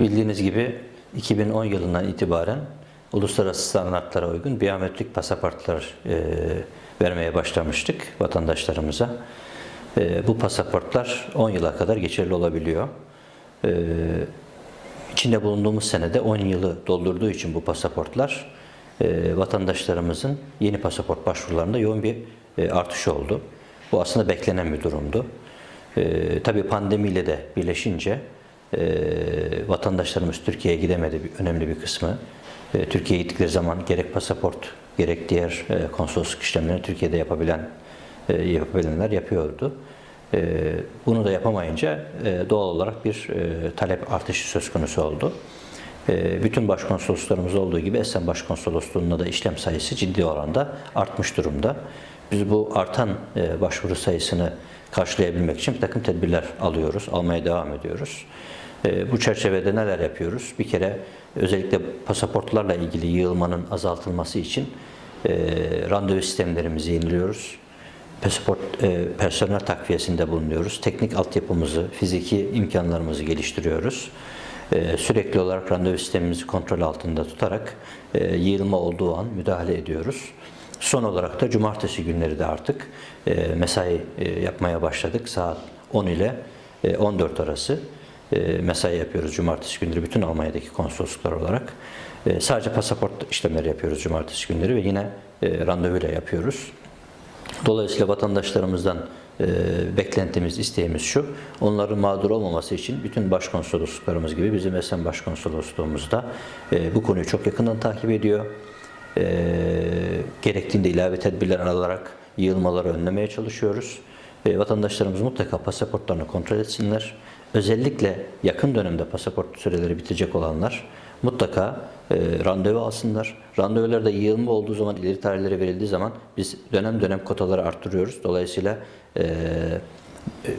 Bildiğiniz gibi 2010 yılından itibaren uluslararası standartlara uygun biyometrik pasaportlar e, vermeye başlamıştık vatandaşlarımıza. E, bu pasaportlar 10 yıla kadar geçerli olabiliyor. E, içinde bulunduğumuz senede 10 yılı doldurduğu için bu pasaportlar e, vatandaşlarımızın yeni pasaport başvurularında yoğun bir e, artış oldu. Bu aslında beklenen bir durumdu. E, tabii pandemiyle de birleşince e, vatandaşlarımız Türkiye'ye gidemedi bir, önemli bir kısmı. E, Türkiye'ye gittikleri zaman gerek pasaport gerek diğer e, konsolosluk işlemlerini Türkiye'de yapabilen e, yapabilenler yapıyordu. E, bunu da yapamayınca e, doğal olarak bir e, talep artışı söz konusu oldu. E, bütün başkonsoloslarımız olduğu gibi Esen Başkonsolosluğu'nda da işlem sayısı ciddi oranda artmış durumda. Biz bu artan e, başvuru sayısını karşılayabilmek için bir takım tedbirler alıyoruz, almaya devam ediyoruz. E, Bu çerçevede neler yapıyoruz? Bir kere özellikle pasaportlarla ilgili yığılmanın azaltılması için e, randevu sistemlerimizi yeniliyoruz. Pasaport e, personel takviyesinde bulunuyoruz. Teknik altyapımızı, fiziki imkanlarımızı geliştiriyoruz. E, Sürekli olarak randevu sistemimizi kontrol altında tutarak e, yığılma olduğu an müdahale ediyoruz. Son olarak da cumartesi günleri de artık e, mesai e, yapmaya başladık. Saat 10 ile e, 14 arası e, mesai yapıyoruz cumartesi günleri bütün Almanya'daki konsolosluklar olarak. Sadece pasaport işlemleri yapıyoruz cumartesi günleri ve yine randevuyla yapıyoruz. Dolayısıyla vatandaşlarımızdan e, beklentimiz, isteğimiz şu, onların mağdur olmaması için bütün başkonsolosluklarımız gibi bizim Esen Başkonsolosluğumuz da e, bu konuyu çok yakından takip ediyor. E, gerektiğinde ilave tedbirler alarak yığılmaları önlemeye çalışıyoruz. E, vatandaşlarımız mutlaka pasaportlarını kontrol etsinler. Özellikle yakın dönemde pasaport süreleri bitecek olanlar mutlaka e, randevu alsınlar. Randevularda yığılma olduğu zaman, ileri tarihlere verildiği zaman biz dönem dönem kotaları arttırıyoruz. Dolayısıyla e,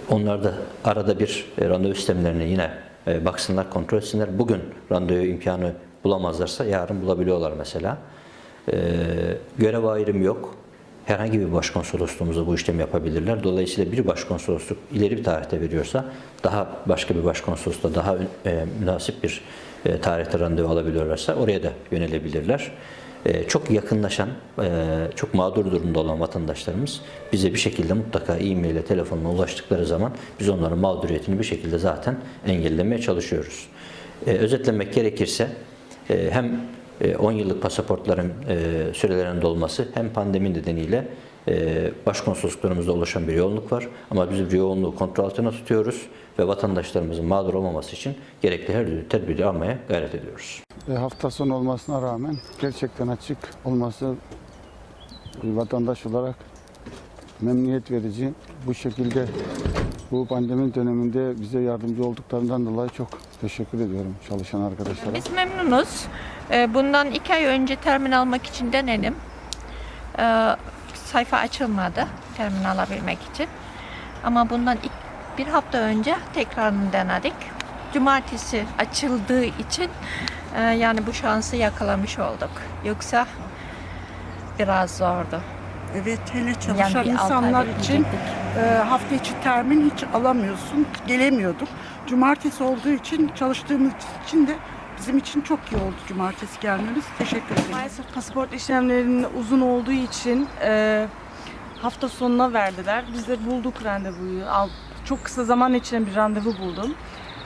onlar da arada bir e, randevu sistemlerine yine e, baksınlar, kontrol etsinler. Bugün randevu imkanı bulamazlarsa yarın bulabiliyorlar mesela. E, görev ayrımı yok. Herhangi bir başkonsolosluğumuzda bu işlemi yapabilirler. Dolayısıyla bir başkonsolosluk ileri bir tarihte veriyorsa daha başka bir başkonsolosluğa daha e, münasip bir e, tarihte randevu alabiliyorlarsa oraya da yönelebilirler. E, çok yakınlaşan, e, çok mağdur durumda olan vatandaşlarımız bize bir şekilde mutlaka e-mail ile telefonla ulaştıkları zaman biz onların mağduriyetini bir şekilde zaten engellemeye çalışıyoruz. E, özetlemek gerekirse e, hem 10 yıllık pasaportların e, sürelerinin dolması hem pandemi nedeniyle e, başkonsolosluklarımızda oluşan bir yoğunluk var. Ama biz bu yoğunluğu kontrol altına tutuyoruz ve vatandaşlarımızın mağdur olmaması için gerekli her türlü tedbiri almaya gayret ediyoruz. E, hafta sonu olmasına rağmen gerçekten açık olması vatandaş olarak memnuniyet verici. Bu şekilde bu pandemi döneminde bize yardımcı olduklarından dolayı çok teşekkür ediyorum çalışan arkadaşlara. Biz memnunuz. Ee, Bundan iki ay önce termin almak için denedim. Ee, Sayfa açılmadı termin alabilmek için. Ama bundan bir hafta önce tekrarını denedik. Cumartesi açıldığı için e, yani bu şansı yakalamış olduk. Yoksa biraz zordu. Evet hele çalışan Yani bir altı insanlar için e, hafta içi termin hiç alamıyorsun. Gelemiyorduk. Cumartesi olduğu için çalıştığımız için de bizim için çok iyi oldu cumartesi gelmemiz. Teşekkür ederim. Maalesef pasaport işlemlerinin uzun olduğu için e, hafta sonuna verdiler. Biz de bulduk randevuyu. Al, çok kısa zaman içinde bir randevu buldum.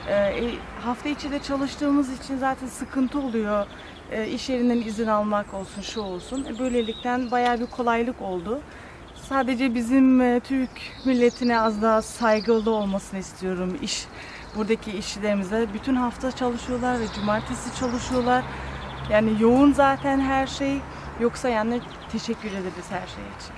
E, e, hafta içi de çalıştığımız için zaten sıkıntı oluyor. E, iş yerinden izin almak olsun, şu olsun. E, böylelikten bayağı bir kolaylık oldu. Sadece bizim e, Türk milletine az daha saygılı olmasını istiyorum. İş buradaki işçilerimize bütün hafta çalışıyorlar ve cumartesi çalışıyorlar. Yani yoğun zaten her şey. Yoksa yani teşekkür ederiz her şey için.